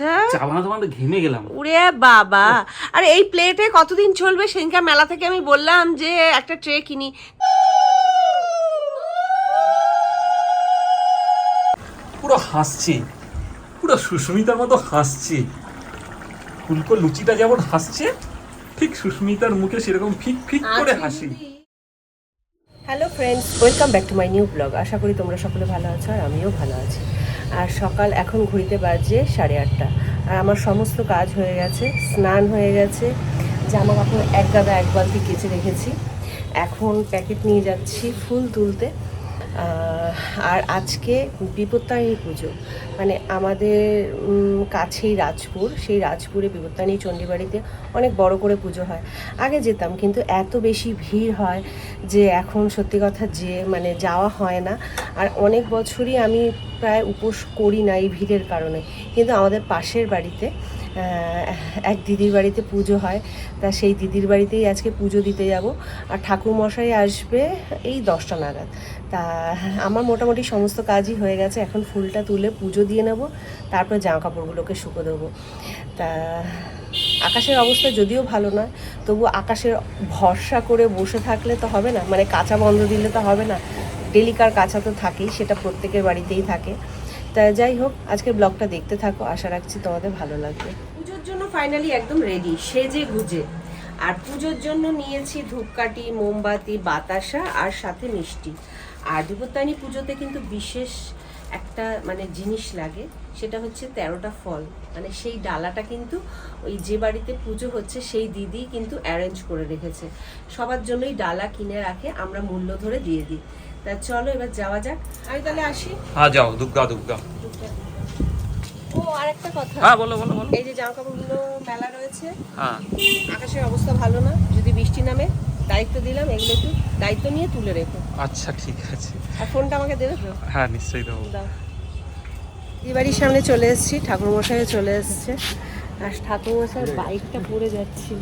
আচ্ছা। চা বানাতে বানাতে ঘেমে গেলাম। উরে বাবা। আর এই প্লেটে কতদিন চলবে সেদিনকার মেলা থেকে আমি বললাম যে একটা ট্রে কিনি। পুরো হাসছে। পুরো সুস্মিতার মতো হাসছে। ফুলকো লুচিটা যেমন হাসছে ঠিক সুস্মিতার মুখে সেরকম ফিক ফিক করে হাসি। Hello friends welcome back to my new blog আশা করি তোমরা সকলে ভালো আছো আর আমিও ভালো আছি। আর সকাল এখন ঘুরিতে বাজে সাড়ে আটটা। আর আমার সমস্ত কাজ হয়ে গেছে, স্নান হয়ে গেছে জামা কাপড় এক গাদা এক বালতি কেচে রেখেছি। এখন প্যাকেট নিয়ে যাচ্ছি ফুল তুলতে। আর আজকে বিপত্তারিণী পুজো। মানে আমাদের কাছেই রাজপুর, সেই রাজপুরে বিপত্তারিণী চণ্ডীবাড়িতে অনেক বড় করে পুজো হয়। আগে যেতাম, কিন্তু এত বেশি ভিড় হয় যে এখন সত্যি কথা যে মানে যাওয়া হয় না। আর অনেক বছরই আমি প্রায় উপোস করি না এই ভিড়ের কারণে। কিন্তু আমাদের পাশের বাড়িতে এক দিদির বাড়িতে পুজো হয়। তা সেই দিদির বাড়িতেই আজকে পুজো দিতে যাব। আর ঠাকুরমশাই আসবে এই দশটা নাগাদ। তা, আমার মোটামুটি সমস্ত কাজই হয়ে গেছে। এখন ফুলটা তুলে পুজো দিয়ে নেব, তারপর জামা কাপড়গুলোকে শুকো দেবো। তা, আকাশের অবস্থা যদিও ভালো নয়, তবু আকাশের ভরসা করে বসে থাকলে তো হবে না মানে কাঁচা বন্ধ দিলে তো হবে না। ডেলিকার কাঁচা তো থাকেই, সেটা প্রত্যেকের বাড়িতেই থাকে। তা, যাই হোক, আজকের ব্লগটা দেখতে থাকো, আশা রাখছি তোমাদের ভালো লাগবে। পুজোর জন্য ফাইনালি একদম রেডি সেজে গুজে। আর পুজোর জন্য নিয়েছি ধূপকাঠি, মোমবাতি, বাতাসা আর সাথে মিষ্টি। আর বিপত্তায়নী পুজোতে কিন্তু বিশেষ একটা মানে জিনিস লাগে সেটা হচ্ছে তেরোটা ফল। মানে সেই ডালাটা কিন্তু ওই যে বাড়িতে পুজো হচ্ছে সেই দিদি কিন্তু অ্যারেঞ্জ করে রেখেছে। সবার জন্যই ডালা কিনে রাখে আমরা মূল্য ধরে দিয়ে দিই। তা চলো এবার যাওয়া যাক। আমি তাহলে আসি? হ্যাঁ যাও দুর্গা দুর্গা ও আরেকটা কথা। হ্যাঁ বলো বলো বলো। এই যে জামা কাপড়গুলো মেলা রয়েছে হ্যাঁ। আকাশের অবস্থা ভালো না যদি বৃষ্টি নামে? দায়িত্ব দিলাম এগুলো একটু দায়িত্ব নিয়ে তুলে রেখো। আচ্ছা ঠিক আছে। আর ফোনটা আমাকে দেবে তো? হ্যাঁ নিশ্চয়ই দেবো। এই বাড়ির সামনে চলে এসেছি ঠাকুরমশাইও চলে এসেছে। আর ঠাকুরমশাই বাইকটা পড়ে যাচ্ছিল।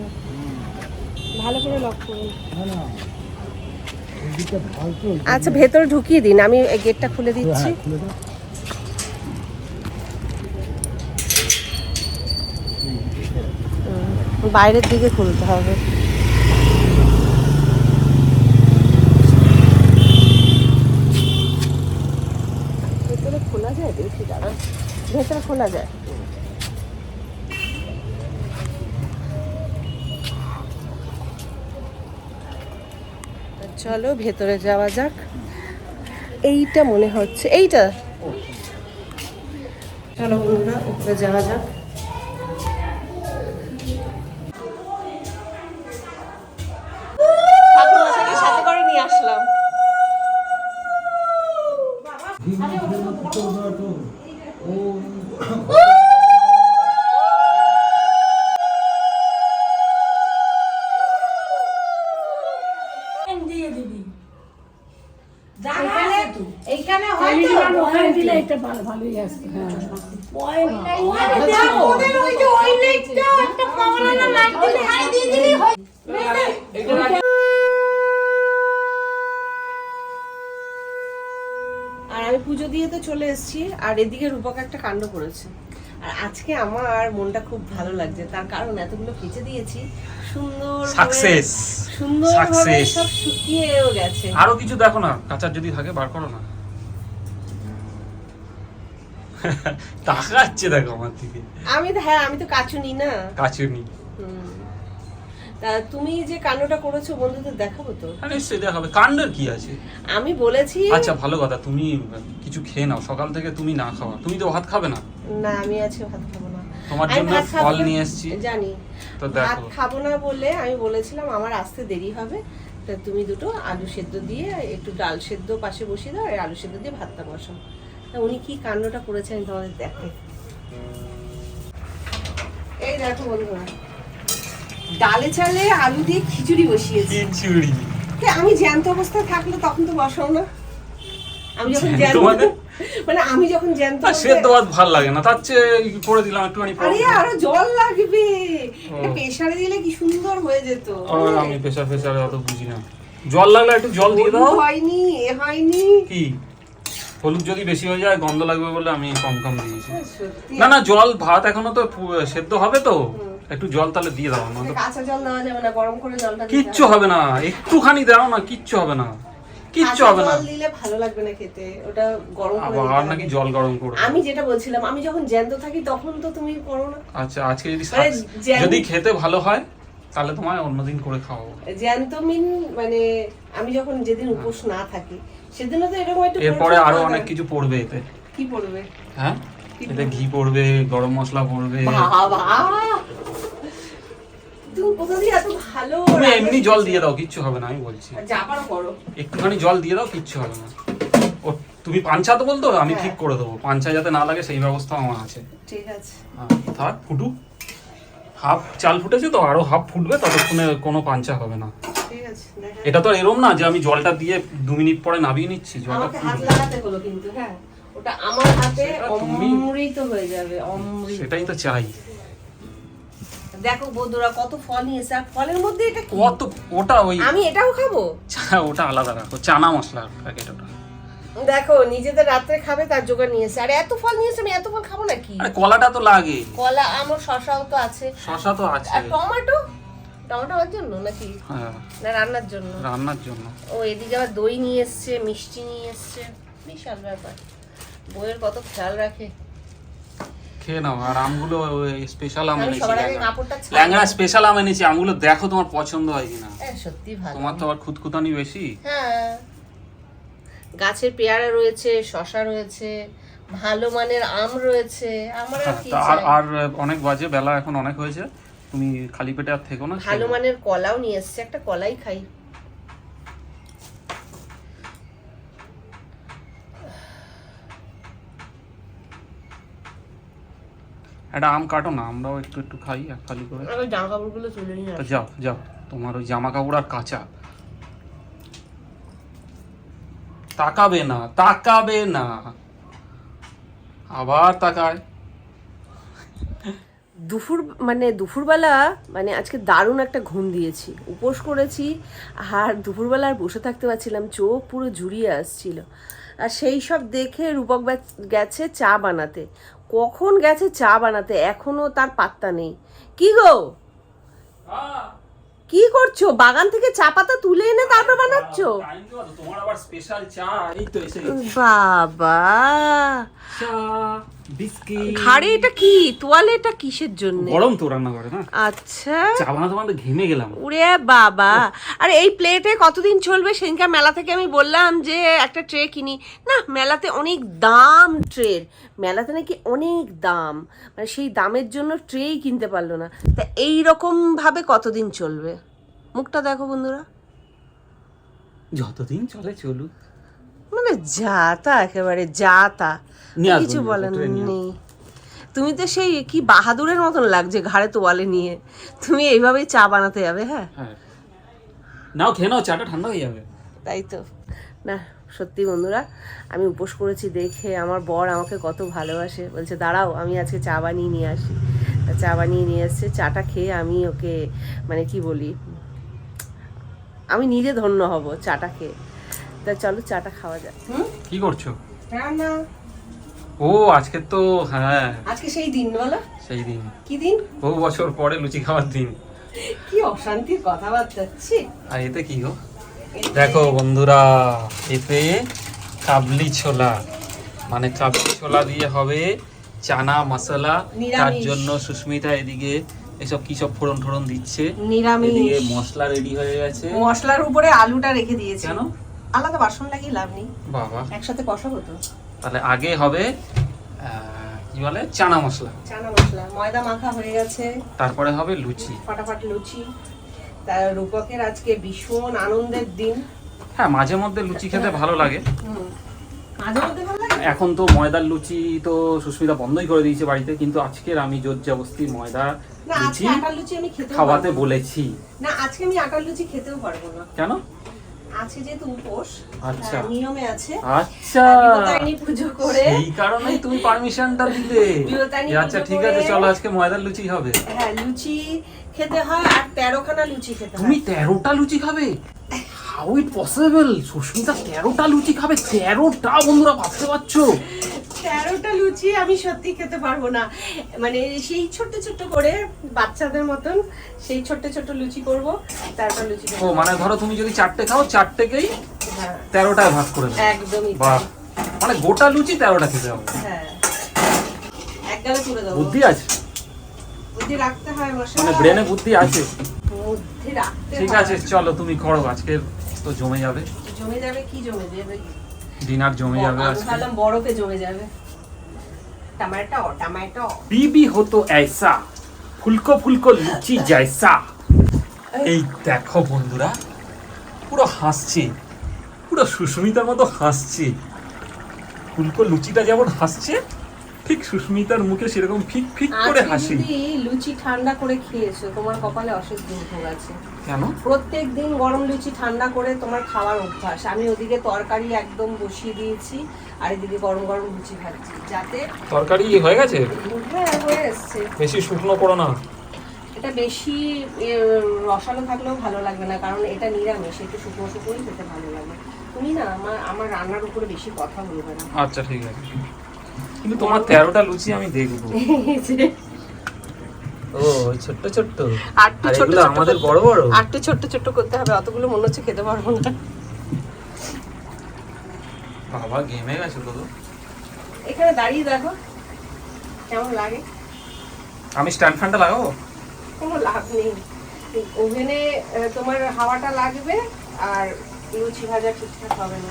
ভালো করে লক করুন আচ্ছা ভেতরে ঢুকিয়ে দিন আমি গেটটা খুলে দিচ্ছি। বাইরের দিকে খুলতে হবে ভেতরে খোলা যায় দেখি দাঁড়ান ভেতরে খোলা যায়। চলো ভেতরে যাওয়া যাক। এইটা মনে হচ্ছে, এইটা। চলো বন্ধুরা, উপরে যাওয়া যাক। হয়তো দিলে এটা ভালো ভালোই আসবে হ্যাঁ ওদের ওই যে ওই লাইটটা একটা পাওয়ালা লাইট দিলে হাই দিয়ে দিলেই হয় আর আমি পুজো দিয়ে তো চলে এসেছি আর এদিকে রূপক একটা কাণ্ড করেছে আর আজকে আমার মনটা খুব ভালো লাগছে তার কারণ এতগুলো কেচে দিয়েছি সুন্দর. সুন্দর. সব শুকিয়েও গেছে আরও কিছু দেখো না কাঁচার যদি থাকে বার করো না তাকাচ্ছে দেখো আমার দিকে। আমি হ্যাঁ আমি তো কাচুনি না কাচুনি তা তুমি যে কাণ্ডটা করেছ বন্ধুদের দেখাবো তো। হ্যাঁ নিশ্চয়ই দেখাবে। কাণ্ডের কি আছে? আমি বলেছি আচ্ছা ভালো কথা। তুমি কিছু খেয়ে নাও। সকাল থেকে তুমি না খাওয়া। তুমি তো ভাত খাবে না? না আমি আজকে ভাত খাব না। তোমার জন্য ফল নিয়ে এসেছি। জানি। তো ভাত খাব না বলে আমি বলেছিলাম আমার আসতে দেরি হবে। তা তুমি দুটো আলু সেদ্ধ দিয়ে একটু ডাল সেদ্ধ পাশে বসিয়ে দাও আর আলু সেদ্ধ দিয়ে ভাতটা বসাও। তা উনি কি কাণ্ডটা করেছে আমি তোমাদের দেখাই এই দেখো বন্ধুরা ডালে চালে আলু দিয়ে খিচুড়ি বসিয়েছি। খিচুড়ি। আমি জ্যান্ত অবস্থায় থাকলে তখন তো বসাও না। আমি যখন জ্যান্ত মানে? মানে আমি যখন জ্যান্ত সেদ্ধ ভাত ভালো লাগে না। তার চেয়ে করে দিলাম একটুখানি আরে আরও জল লাগবে। প্রেসারে দিলে কি সুন্দর হয়ে যেত। আমি প্রেশার ফেসারে অত বুঝি না। জল লাগলে একটু জল দিয়ে দাও। হয়নি এ হয়নি। কি? হলুদ যদি বেশি হয়ে যায় গন্ধ লাগবে বলে আমি কম কম দিয়েছি। না না জল ভাত এখনও তো সেদ্ধ হবে তো। একটু জল তাহলে দিয়ে দাও না কাঁচা জল দেওয়া যাবে না গরম করে জলটা কিচ্ছু হবে। না একটুখানি দাও না কিচ্ছু হবে না। কিচ্ছু হবে না। জল দিলে ভালো লাগবে না খেতে ওটা গরম করে আবার নাকি জল গরম করবে আমি যেটা বলছিলাম আমি যখন জ্যান্ত থাকি তখন তো তুমি করো না। আচ্ছা আজকে যদি মানে যদি খেতে ভালো হয় তাহলে তোমায় অন্যদিন করে খাওয়াবো। জ্যান্ত মিন মানে আমি যখন যেদিন উপোস না থাকি সেদিনও তো এরকম একটু এরপরে আরও অনেক কিছু পড়বে এতে। কি পড়বে? হ্যাঁ? এতে ঘি পড়বে গরম মশলা পড়বে। বাবা! তুমি এমনি জল দিয়ে দাও কিচ্ছু হবে না আমি বলছি। একটুখানি জল দিয়ে দাও কিচ্ছু হবে না। ও তুমি পাঞ্চা তো বলতো? আমি হ্যাঁ। ঠিক করে দেবো। পাঞ্চা যাতে না লাগে সেই ব্যবস্থা আমার আছে। ঠিক আছে। থাক ফুটুক। হাফ চাল ফুটেছে তো আরও হাফ ফুটবে ততক্ষণে কোনো পাঞ্চা হবে না। ঠিক আছে এটা তো এরম না যে আমি জলটা দিয়ে দু মিনিট পরে নিচ্ছি জলটা আমাকে হাত লাগাতে হলো কিন্তু হ্যাঁ। ওটা আমার হাতে অমৃত হয়ে যাবে অমৃত। সেটাই তো চাই। দেখো বন্ধুরা কত ফল নিয়েছে আর ফলের মধ্যে এটা কত ওটা ওই আমি এটাও খাব? ওটা আলাদা রাখো চানা প্যাকেট ওটা। দেখো নিজেদের রাত্রে খাবে তার জোগাড় নিয়েছে আর এত ফল নিয়েছে আমি এত ফল খাব নাকি? কলাটা তো লাগে। কলা আমার শশাও তো আছে। শশা তো আছে। আর টমেটো? টমেটো জন্য নাকি? হ্যাঁ। না রান্নার জন্য? রান্নার জন্য। ও এদিকে আবার দই নিয়ে এসছে মিষ্টি নিয়ে এসছে। বিশাল ব্যাপার। বইয়ের কত খেয়াল রাখে। খেয়ে নাও আর আমগুলো স্পেশাল আম এনেছি ল্যাংড়া। কাপড়টা ছাড়বো। ল্যাংড়া স্পেশাল আম এনেছি আমগুলো দেখো তোমার পছন্দ হয় কিনা। হ্যাঁ সত্যি ভালো। তোমার তো আবার খুদকুতানি বেশি। হ্যাঁ। গাছের পেয়ারা রয়েছে শশা রয়েছে ভালো মানের আম রয়েছে আমার আর হ্যাঁ? আর অনেক বাজে বেলা এখন অনেক হয়েছে। তুমি খালি পেটে আর থেকো না ভালো মানের কলাও নিয়ে এসছে একটা কলাই খাই। একটা আম কাটো না আমরাও একটু একটু খাই এক খালি করে। জামা কাপড়গুলো তুলে নিয়ে যাও যাও তোমার ওই জামা কাপড় আর কাঁচা। তাকাবে না তাকাবে না। আবার তাকায়। দুপুর মানে দুপুরবেলা মানে আজকে দারুণ একটা ঘুম দিয়েছি। উপোস করেছি আর দুপুরবেলা আর বসে থাকতে পারছিলাম চোখ পুরো জুড়িয়ে আসছিল। আর সেই সব দেখে রূপক গেছে চা বানাতে। কখন গেছে চা বানাতে? এখনও তার পাত্তা নেই। কি গো? কি করছ? বাগান থেকে চা পাতা তুলে এনে তারপর বানাচ্ছ? বাবা! ঘাড়ে এটা কি? তোয়ালে এটা কিসের জন্য? গরম তো রান্না করে না? আচ্ছা। চা বানাতে বানাতে ঘেমে গেলাম। উরে বাবা। আরে এই প্লেটে কতদিন চলবে সেদিনকার মেলা থেকে আমি বললাম যে একটা ট্রে কিনি। না মেলাতে অনেক দাম ট্রের। মেলাতে নাকি অনেক দাম। মানে সেই দামের জন্য ট্রেই কিনতে পারল না। তা এই রকম ভাবে কতদিন চলবে? মুখটা দেখো বন্ধুরা। যতদিন চলে চলুক। মানে যা তা একেবারে যা তা কিছু নিয়ে নেই। তুমি তো সেই কি বাহাদুরের মতন লাগছে ঘাড়ে তোয়ালে নিয়ে। তুমি এইভাবেই চা বানাতে যাবে হ্যাঁ? হ্যাঁ। নাও খেয়ে নাও চাটা ঠান্ডা হয়ে যাবে। তাই তো। না সত্যি বন্ধুরা আমি উপোস করেছি দেখে। আমার বর আমাকে কত ভালোবাসে। বলছে দাঁড়াও আমি আজকে চা বানিয়ে নিয়ে আসি। চা বানিয়ে নিয়ে এসছে। চাটা খেয়ে আমি ওকে মানে কি বলি আমি নিজে ধন্য হব চাটা খেয়ে। তা চলো চাটা খাওয়া যাক। কি করছ? রান্না। ও আজকে তো হ্যাঁ। আজকে সেই দিন বলো। সেই দিন। কি দিন? বহু বছর পরে লুচি খাওয়ার দিন। কি অশান্তির কথাবার্তা ছি। আর এতে কি গো? দেখো বন্ধুরা এতে কাবলি ছোলা। মানে কাবলি ছোলা দিয়ে হবে চানা মশলা। তার জন্য সুস্মিতা এদিকে এসব কি সব ফোড়ন ঠোড়ন দিচ্ছে। নিরামিষ। মশলা রেডি হয়ে গেছে। মশলার উপরে আলুটা রেখে দিয়েছে। কেন আলাদা বাসন লাগিয়ে লাভ নেই। বাবা। একসাথে কষাবো তো তাহলে আগে হবে কি বলে? চানা মশলা। চানা মশলা। ময়দা মাখা হয়ে গেছে। তারপরে হবে লুচি। ফাটাফাটি লুচি। তার রূপকের আজকে ভীষণ আনন্দের দিন। হ্যাঁ মাঝে মধ্যে লুচি খেতে ভালো লাগে। মাঝে মধ্যে ভালো লাগে? এখন তো ময়দার লুচি তো সুস্মিতা বন্ধই করে দিয়েছে বাড়িতে কিন্তু আজকের আমি জোর জবস্তি ময়দা না আজকে লুচি লুচি আমি খেতেও খাওয়াতে বলেছি। না আজকে আমি আটার লুচি খেতেও পারব না। কেন? আজকে যেহেতু উপোস আচ্ছা। নিয়মে আছে। আচ্ছা। পুজো করে এই কারণেই তুমি পারমিশনটা দিলে আচ্ছা ঠিক আছে চলো আজকে ময়দার লুচি হবে। হ্যাঁ লুচি খেতে হয় আর তেরোখানা লুচি খেতে হয়। তুমি তেরোটা লুচি খাবে? হাউ ইট পসিবল সুস্মিতা তেরোটা লুচি খাবে? তেরোটা বন্ধুরা ভাবতে পারছ? তেরোটা লুচি আমি সত্যি খেতে পারব না। মানে সেই ছোট্ট ছোট্ট করে বাচ্চাদের মতন সেই ছোট্ট ছোট্ট লুচি করব তারপর লুচি ও মানে ধরো তুমি যদি চারটে খাও চারটেকেই হ্যাঁ। তেরোটায় ভাগ করে দেবে। একদমই বাহ। মানে গোটা লুচি তেরোটা খেতে হবে। হ্যাঁ। এক গালে তুলে দেবো। বুদ্ধি আছে? বুদ্ধি রাখতে হয় মশাই। মানে ব্রেনে বুদ্ধি আছে? বুদ্ধি রাখতে ঠিক আছে চলো তুমি করো। আজকে তো জমে যাবে। জমে যাবে কি জমে যাবে? ডিনার জমে যাবে আমি আজকে ভাবলাম বরফে জমে যাবে টমেটো টমেটো बीबी हो तो ऐसा ফুলকো ফুলকো লুচি জয়সা এই দেখো বন্ধুরা পুরো হাসছে পুরো সুস্মিতার মতো হাসছে ফুলকো লুচিটা যেমন হাসছে ঠিক সুস্মিতার মুখে সেরকম ফিক ফিক করে হাসি। লুচি ঠান্ডা করে খেয়েছো? তোমার কপালে দুর্ভোগ আছে। কেন? প্রত্যেক দিন গরম লুচি ঠান্ডা করে তোমার খাওয়ার অভ্যাস। আমি ওদিকে তরকারি একদম বসিয়ে দিয়েছি আর এদিকে গরম গরম লুচি খাচ্ছি যাতে তরকারি হয়ে গেছে? হ্যাঁ হয়ে এসছে। বেশি শুকনো করো না। এটা বেশি রসালো থাকলেও ভালো লাগবে না কারণ এটা নিরামিষ একটু শুকনো শুকনোই খেতে ভালো লাগবে তুমি না আমার আমার রান্নার উপরে বেশি কথা বলবে না। আচ্ছা ঠিক আছে। কিন্তু তোমার তেরোটা লুচি আমি দেখব। ও ছোট্ট ছোট্ট। আটটু ছোট আমাদের বড় বড়। আটটু ছোট্ট ছোট্ট করতে হবে অতগুলো মনে হচ্ছে খেতে পারব না। বাবা গেমে গেছে তো। এখানে দাঁড়িয়ে দেখো কেমন লাগে। আমি স্ট্যান্ড ফ্যানটা লাগাবো? কোনো লাভ নেই। ওভেনে আহ, তোমার হাওয়াটা লাগবে আর লুচি ভাজা ঠিকঠাক হবে না।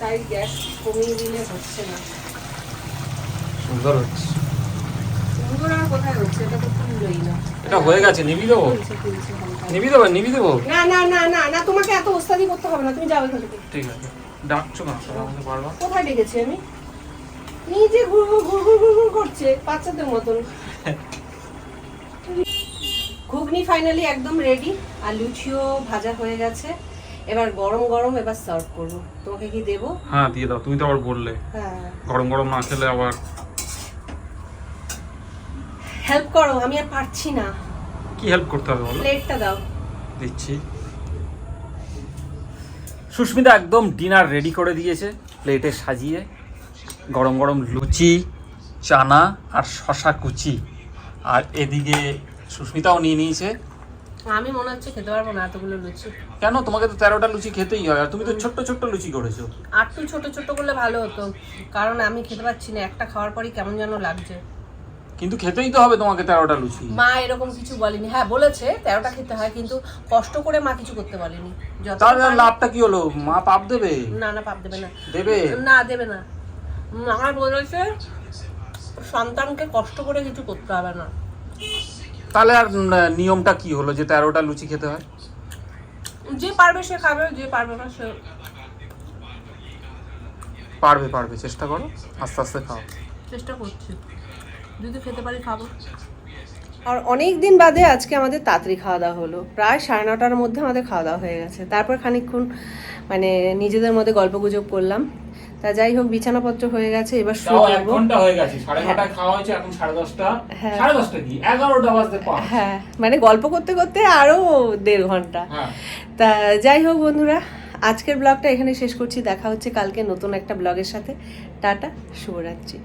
তাই গ্যাস কমিয়ে দিলে হচ্ছে না। সুন্দর হচ্ছে। সুন্দর আর কোথায় হচ্ছে? এটা তো ফুললোই না। এটা হয়ে গেছে নিবি দেবো। নিবি দেবো নিবি দেবো? না না না না না তোমাকে এত ওস্তাদি করতে হবে না তুমি যাও এখান থেকে। ঠিক আছে। ডাকছো না সবাই আমাকে বারবার? কোথায় ডেকেছি আমি? নিজে ঘুর ঘুর ঘুর ঘুর ঘুর ঘুর করছে বাচ্চাদের মতন। ঘুগনি ফাইনালি একদম রেডি আর লুচিও ভাজা হয়ে গেছে। এবার গরম গরম এবার সার্ভ করব। তোমাকে কি দেবো? হ্যাঁ দিয়ে দাও তুমি তো আবার বললে। হ্যাঁ। গরম গরম না খেলে আবার হেল্প করো আমি আর পারছি না। কি হেল্প করতে হবে বলো? প্লেটটা দাও। দিচ্ছি। সুস্মিতা একদম ডিনার রেডি করে দিয়েছে প্লেটে সাজিয়ে। গরম গরম লুচি চানা আর শশা কুচি। আর এদিকে সুস্মিতাও নিয়ে নিয়েছে। আমি মনে হচ্ছে খেতে পারব না এতগুলো লুচি। কেন? তোমাকে তো তেরোটা লুচি খেতেই হয় আর তুমি তো ছোট্ট ছোট্ট লুচি করেছ। আর একটু ছোট ছোট করলে ভালো হতো কারণ আমি খেতে পাচ্ছি না একটা খাওয়ার পরই কেমন যেন লাগছে। কিন্তু খেতেই তো হবে তোমাকে তেরোটা লুচি। মা এরকম কিছু বলেনি। হ্যাঁ বলেছে তেরোটা খেতে হয় কিন্তু কষ্ট করে মা কিছু করতে বলেনি তাহলে লাভটা কি হলো? মা পাপ দেবে? না না পাপ দেবে না। দেবে? না দেবে না। মা বলেছে সন্তানকে কষ্ট করে কিছু করতে হবে না। তাহলে আর নিয়মটা কি হলো যে তেরোটা লুচি খেতে হয়? যে পারবে সে খাবে যে পারবে না সে পারবে পারবে। চেষ্টা করো। আস্তে আস্তে খাও। চেষ্টা করছি। যদি খেতে পারি খাব। আর অনেক দিন বাদে আজকে আমাদের তাড়াতাড়ি খাওয়া দাওয়া হলো। প্রায় সাড়ে নটার মধ্যে আমাদের খাওয়া দাওয়া হয়ে গেছে। তারপর খানিকক্ষণ মানে নিজেদের মধ্যে গল্প গুজব করলাম। তা যাই হোক বিছানাপত্র হয়ে গেছে এবার পড়ব। ঘণ্টা হয়ে গেছে। সাড়ে নটায় খাওয়া হয়েছে এখন সাড়ে দশটা। হ্যাঁ। সাড়ে দশটা কি? এগারোটা বাজতে পাঁচ। হ্যাঁ মানে গল্প করতে করতে আরও দেড় ঘণ্টা। হ্যাঁ। তা যাই হোক বন্ধুরা আজকের ব্লগটা এখানে শেষ করছি। দেখা হচ্ছে কালকে নতুন একটা ব্লগের সাথে। টাটা শুভরাত্রি।